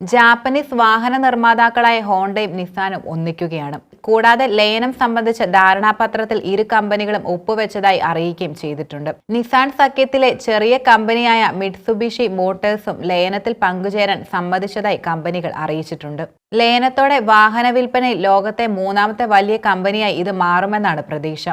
Japanese വാഹന നിർമ്മാതാക്കളായ ഹോണ്ടയും നിസാനും ഒന്നിക്കുകയാണ്. കൂടാതെ ലയനം സംബന്ധിച്ച ധാരണാപത്രത്തിൽ ഇരു കമ്പനികളും ഒപ്പുവെച്ചതായി അറിയിക്കുകയും ചെയ്തിട്ടുണ്ട്. നിസാൻ സഖ്യത്തിലെ ചെറിയ കമ്പനിയായ മിഡ്സുബിഷി മോട്ടേഴ്സും ലയനത്തിൽ പങ്കുചേരാൻ സമ്മതിച്ചതായി കമ്പനികൾ അറിയിച്ചിട്ടുണ്ട്. ലയനത്തോടെ വാഹന വിൽപ്പനയിൽ ലോകത്തെ മൂന്നാമത്തെ വലിയ കമ്പനിയായി ഇത് മാറുമെന്നാണ് പ്രതീക്ഷ.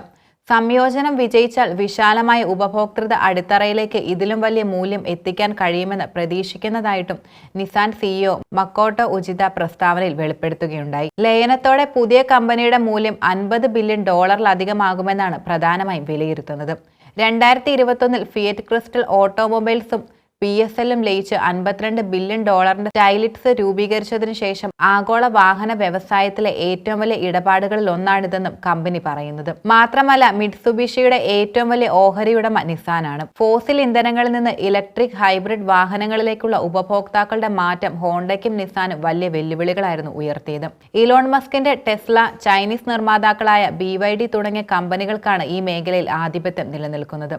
സംയോജനം വിജയിച്ചാൽ വിശാലമായ ഉപഭോക്തൃത അടിത്തറയിലേക്ക് ഇതിലും വലിയ മൂല്യം എത്തിക്കാൻ കഴിയുമെന്ന് പ്രതീക്ഷിക്കുന്നതായിട്ടും നിസാൻ സിഇഒ മക്കോട്ടോ ഉചിത പ്രസ്താവനയിൽ വെളിപ്പെടുത്തുകയുണ്ടായി. ലയനത്തോടെ പുതിയ കമ്പനിയുടെ മൂല്യം അൻപത് ബില്യൺ ഡോളറിലധികമാകുമെന്നാണ് പ്രധാനമായും വിലയിരുത്തുന്നത്. രണ്ടായിരത്തി ഇരുപത്തൊന്നിൽ ഫിയറ്റ് ക്രിസ്റ്റൽ ഓട്ടോമൊബൈൽസും പി എസ് എല്ലും ലയിച്ച് അൻപത്തിരണ്ട് ബില്യൺ ഡോളറിന്റെ ടൈലിറ്റ്സ് രൂപീകരിച്ചതിനു ശേഷം ആഗോള വാഹന വ്യവസായത്തിലെ ഏറ്റവും വലിയ ഇടപാടുകളിൽ ഒന്നാണിതെന്നും കമ്പനി പറയുന്നത്. മാത്രമല്ല മിഡ്സുബിഷിയുടെ ഏറ്റവും വലിയ ഓഹരി ഉടമ നിസാനാണ്. ഫോസിൽ ഇന്ധനങ്ങളിൽ നിന്ന് ഇലക്ട്രിക് ഹൈബ്രിഡ് വാഹനങ്ങളിലേക്കുള്ള ഉപഭോക്താക്കളുടെ മാറ്റം ഹോണ്ടയ്ക്കും നിസാനും വലിയ വെല്ലുവിളികളായിരുന്നു ഉയർത്തിയത്. ഇലോൺ മസ്കിന്റെ ടെസ്ല ചൈനീസ് നിർമ്മാതാക്കളായ ബി വൈ ഡി തുടങ്ങിയ കമ്പനികൾക്കാണ് ഈ മേഖലയിൽ ആധിപത്യം നിലനിൽക്കുന്നത്.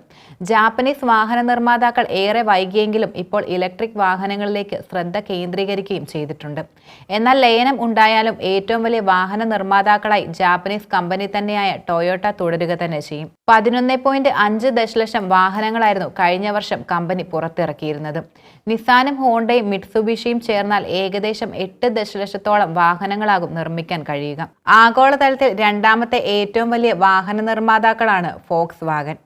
ജാപ്പനീസ് വാഹന നിർമ്മാതാക്കൾ ഏറെ വൈകിയെങ്കിലും ഇപ്പോൾ ഇലക്ട്രിക് വാഹനങ്ങളിലേക്ക് ശ്രദ്ധ കേന്ദ്രീകരിക്കുകയും ചെയ്തിട്ടുണ്ട്. എന്നാൽ ലയനം ഉണ്ടായാലും ഏറ്റവും വലിയ വാഹന നിർമ്മാതാക്കളായി ജാപ്പനീസ് കമ്പനി തന്നെയായ ടൊയോട്ട തുടരുക തന്നെ ചെയ്യും. പതിനൊന്ന് പോയിന്റ് അഞ്ച് ദശലക്ഷം വാഹനങ്ങളായിരുന്നു കഴിഞ്ഞ വർഷം കമ്പനി പുറത്തിറക്കിയിരുന്നത്. നിസാനും ഹോണ്ടയും മിഡ്സുബിഷിയും ചേർന്നാൽ ഏകദേശം എട്ട് ദശലക്ഷത്തോളം വാഹനങ്ങളാകും നിർമ്മിക്കാൻ കഴിയുക. ആഗോളതലത്തിൽ രണ്ടാമത്തെ ഏറ്റവും വലിയ വാഹന നിർമ്മാതാക്കളാണ് ഫോക്സ് വാഗൻ